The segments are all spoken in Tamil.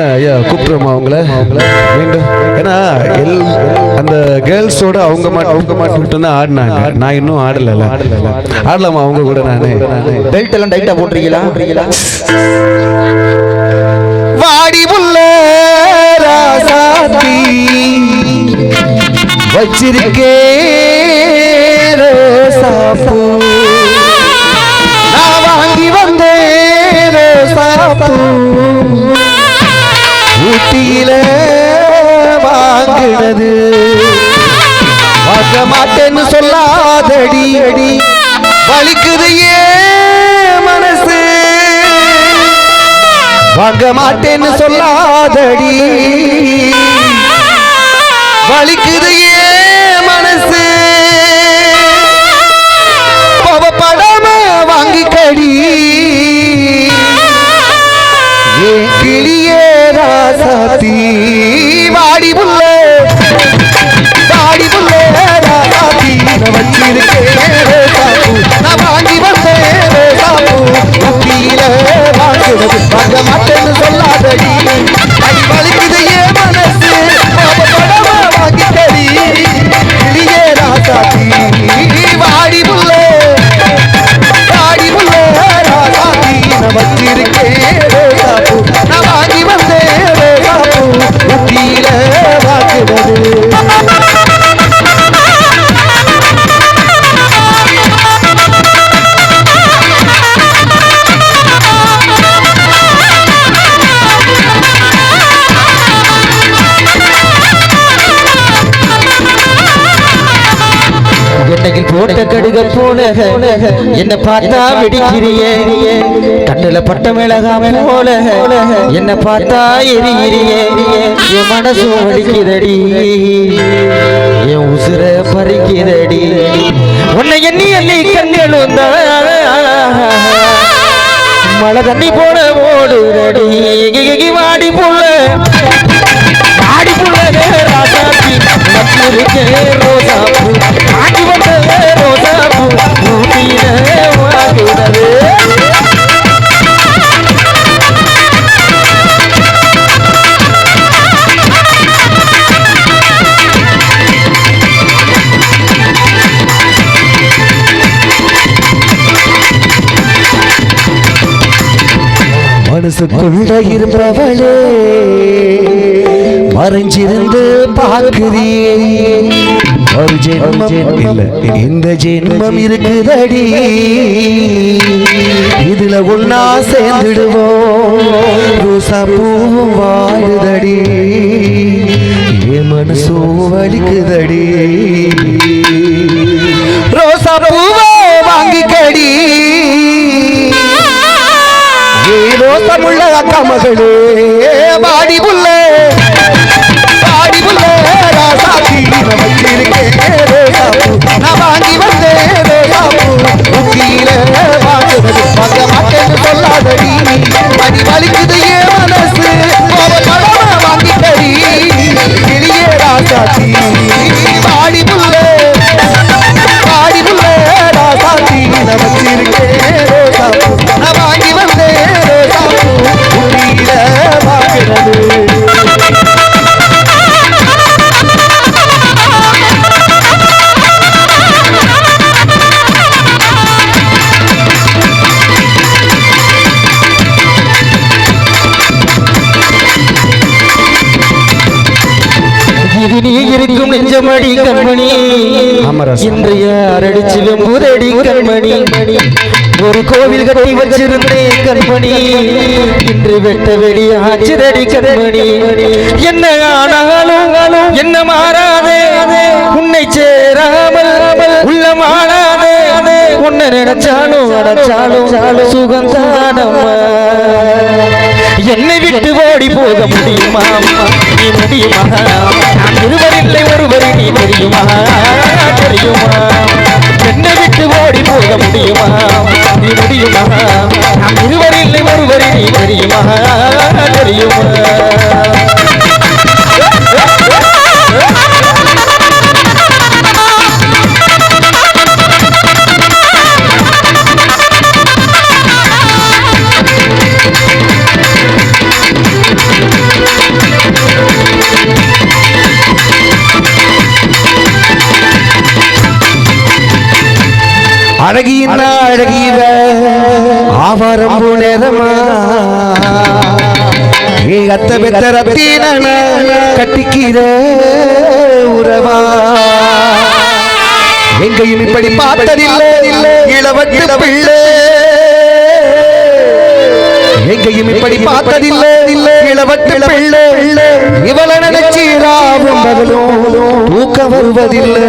என்ன ஐயா கூப்பிடுறோமா அவங்கள அவங்கள மீண்டும். ஏன்னா எல் அந்த கேர்ள்ஸோட அவங்க மட்டும் அவங்க மட்டும் தான் ஆடினாங்க. நான் இன்னும் ஆடல ஆடல ஆடலாமா அவங்க கூட நானு? பெல்ட் எல்லாம் டைட்டா போட்டிருக்கீங்களா? வாடி புள்ள ராசாத்தி வச்சிருக்கே ரோசாப்பூ. வலிக்குதையே மனசு. வாங்க மாட்டேன்னு சொல்லாதடி. வலிக்குதையே ஏன் மனசு. படம வாங்கிக்கடி. ஏன் கிளியே ராசாத்தி? வாடி புள்ள. வாடி புள்ள ராசாத்தி. நான் கடுக போல என்ன பார்த்தா வெடிக்கிறியே. கண்ணுல பட்ட மிளகாம போல என்ன பார்த்தா எரிகிறியே என் மனசு வலிக்குதடி என் உசுர பறிக்குதடி. உன்னை எண்ணி எண்ணி கண்களும் மழை தண்ணி போல ஓடுதடி. வாடி புள்ள ராசாத்தி வச்சிருக்கே ரோசாப்பூ ஆடி வந்தவே மனசுக்குள்ள இருப்பவளே மறைஞ்சிருந்து பார்க்குறியே. ஒரு ஜென்மம் இல்ல இந்த ஜென்மம் இருக்குதடி. இதுல ஒன்னா சேர்ந்துடுவோம். வாழுதடி. என் மனசோ வலிக்குதடி. அக்கா மகளே பாடி புள்ளே பாடி புள்ள ராசாத்தி நான் கண்மணி ராசா. இன்றைய அரடிச்சு வெம்புதடி கண்மணி. ஒரு கோவில் கட்டி வச்சிருந்தேன் கண்மணி. இன்று வெட்ட வெளி ஆச்சிரடி கண்மணி. என்ன ஆனாலும் என்ன மாறாதே. உன்னை சேராமல் உள்ள மாறாதே. உன்னை நினைச்சாலும் அடைச்சாலும் சுகந்தானம்மா என்னை விட்டு ஓடி போக முடியுமா? நீ முடியுமா? நான் இருவரில்லை ஒருவர் நீ தெரியுமா? தெரியுமா? அழகின அழகிவ ஆவாரம் நேரமா ஏ அத்த பெத்த ரத்தீன கட்டிக்கிற உறவா. எங்கையும் இப்படி பார்த்ததில்லை. இளவட்ட பிள்ளை. எங்கையும் இப்படி பார்த்ததில்லை. இளவட்ட பிள்ளை. இவள நினைச்சீராவும் பகலும் தூக்க வருவதில்லை.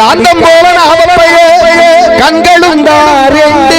அடி காந்தம் போல நாவப்பையே கண்களும் தாரெண்டு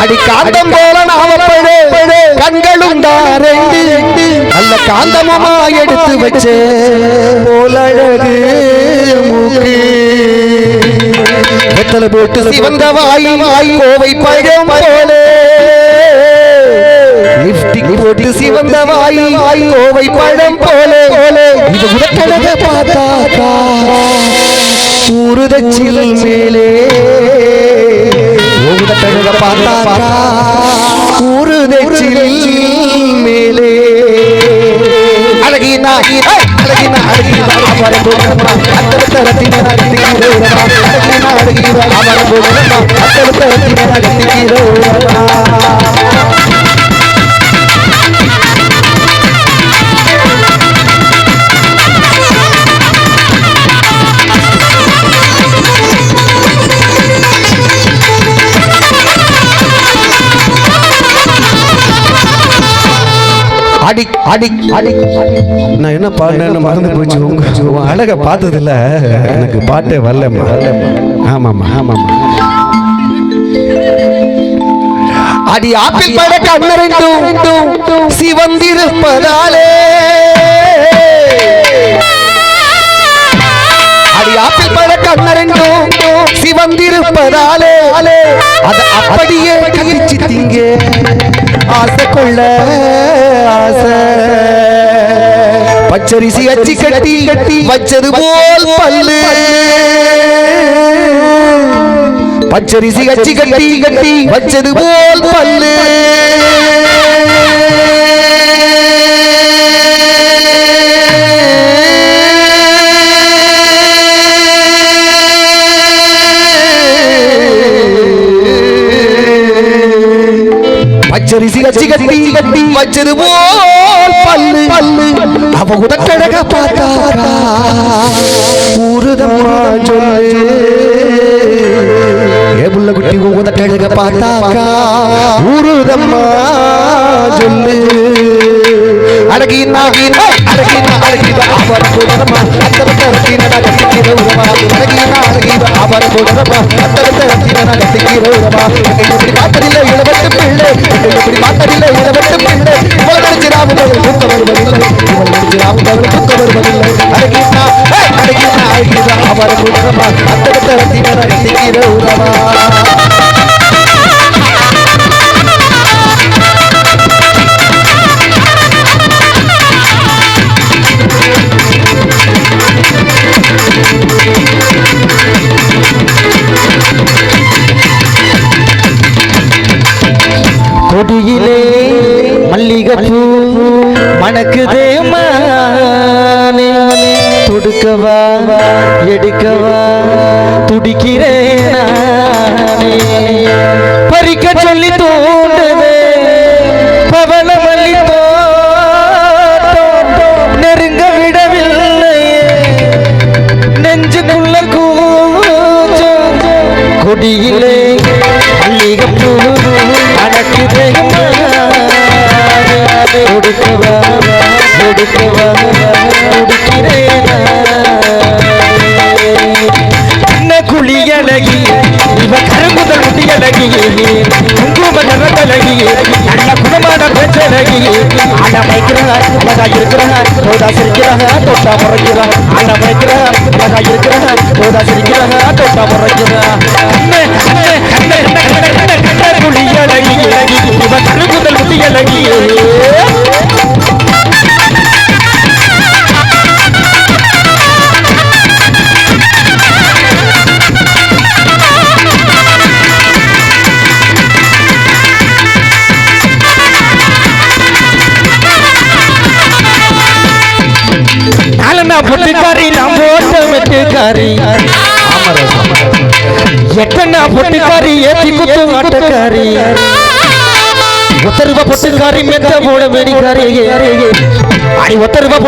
அடி காந்தம் போல நாவப்பையே கண்களும் தாரெண்டு நல்ல காந்தமமா எடுத்து வச்சே போலழகு மூக்கு. வெத்தலை போட்டு சிவந்த வாய் போட்டு சிவந்த வாய் வாய் கோவை பழம் போலே இது உடக்கழக பார்த்தாக்கா ஊருதச்சில் மேலே உடக்கழக பார்த்தாக்கா ஊருதச்சில் மேலே அழகினா அழகினா அழகினா அவரை போகிறமா அத்தடுத்த அழகினா அழகினா அவரை போகிறமா அத்தடுத்த அடி அடி அடி நான் என்ன பாடினேன்னு மறந்து போச்சு உங்க அழக பார்த்ததில்ல. எனக்கு பாட்டே வரலம்மா. ஆமாம்மா ஆமாம்மா. அடி ஆப்பிள் பட கண்ணரெண்டும் சிவந்திருப்பதாலே. அடி ஆப்பிள் பட கண்ணரெண்டும் சிவந்திருப்பதாலே அது அப்படியே கழிச்சு திங்க. ஆசை கொள்ள. ஆசை பச்சரிசி அச்சி கட்டி கட்டி வச்சது போல் பல்லு. பச்சரிசி அச்சி கட்டி கட்டி வச்சது போல் பல்லு. கட்டி போல் பல்லு. பல்லு அவ உதக்கழக பார்த்தாரா? ஊருதம்மா சொல்லு ஏ புள்ள குட்டி உதக்கழக பார்த்தாக்கா? ஊருதம்மா சொல்லு. அழகினா அழகினா அழகினா அவர் போதமா அத்தவத்த ரத்தின கத்திக்கிற உறவா? அழகினா அழகினா அவர் போதமா அத்தவத்த ரத்தின கத்திக்கிற உறவா? இப்படி பார்த்ததில்லை இளவட்ட பிள்ளை. இப்படி பார்த்ததில்லை இளவட்ட பிள்ளை. இவள் நினைச்சு ராமுதவள் தூக்க வருவதில்லை. இவள் நினைச்சு ராமுதவள் தூக்க வருவதில்லை. அழகினா அழகினா அழகினா அவர் ரத்தின உறவா கொடியிலே மல்லிகைப்பூ மணக்குதே மா தொடுக்கவா எடுக்கவா? துடிக்கிறேன் பறிக்க சொல்லி தோண்டுதே சிரிக்கிறாங்க தொட்டா முறைக்கிறார் அட மைக்கிறார் அழகா இருக்கிறார் போதா சிரிக்கிறாங்க தொட்டா முறைக்கிறார் இவன் கருங்குதல் முடி நாலனா பொட்டுக்காரி நான் போட்ட வெட்டுக்காரி எட்டனா பொட்டுக்காரி ஏத்தி குத்து ஆட்டக்காரி ஒத்த ரூபா பொட்டுக்காரி மெத்த போல மேடிக்காரி அடி ஒத்த ரூபா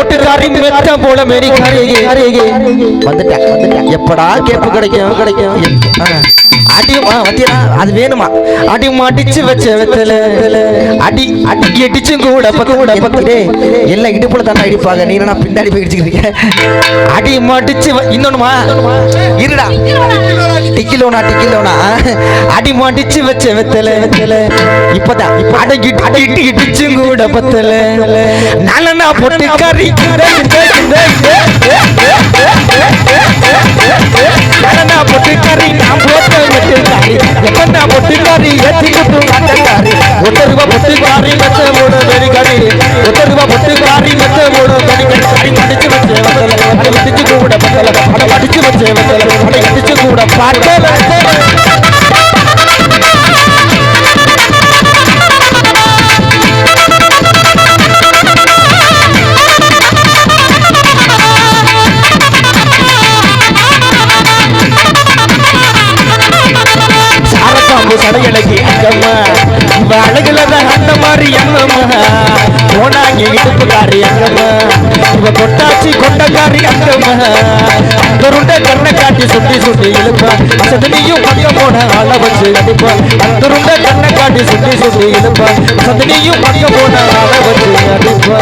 மெத்த போல மேடிக்காரி வந்துட்டேன் வந்துட்டேன் எப்படா கேப்பு கிடைக்கும் கிடைக்கும் ஆ. அடியுமா வத்தியா அது வேணுமா அடி மாட்டிச்சு வச்ச வெத்தல அடி அடி அடிச்சு கூட பக்க கூட பக்கடே எல்லாம் இடுப்புல தானே அடிப்பாங்க நீ என்ன பின்னாடி போய் இடிச்சுக்கிறீங்க அடி மாட்டிச்சு வ- இன்னொன்னுமா இருடா டிக்கிலோனா டிக்கிலோனா அடி மாட்டிச்சு வச்ச வெத்தல வெத்தல இப்பதான் இப்ப அடங்கி அடி கூட பத்தல நாலனா பொட்டு கறி காரி அந்த மாதிரி அங்கம்மா போனாங்க அங்கம்மா இவ கொட்டாச்சி கொண்டக்காரி அங்கம்மா அந்த கண்ணை காட்டி சுட்டி சுட்டி இழுப்பா. சதனியும் பக்கம் போன ஆள வச்சு அடிப்பா. அந்த கண்ணை காட்டி சுட்டி சுட்டி இழுப்பா. சதனியும் பக்கம் போன ஆள வச்சு அடிப்பா.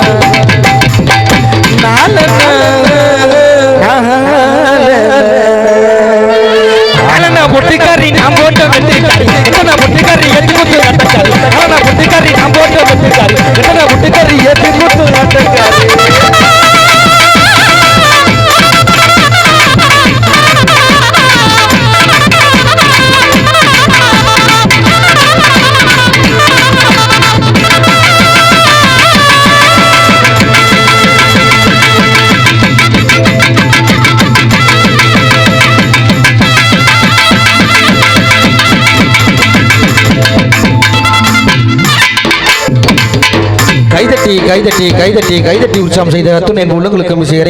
கைதட்டி கைதட்டி கைதட்டி கைதட்டி உற்சாகம் செய்த அத்துணை உள்ளங்களுக்கு மிக இறங்கி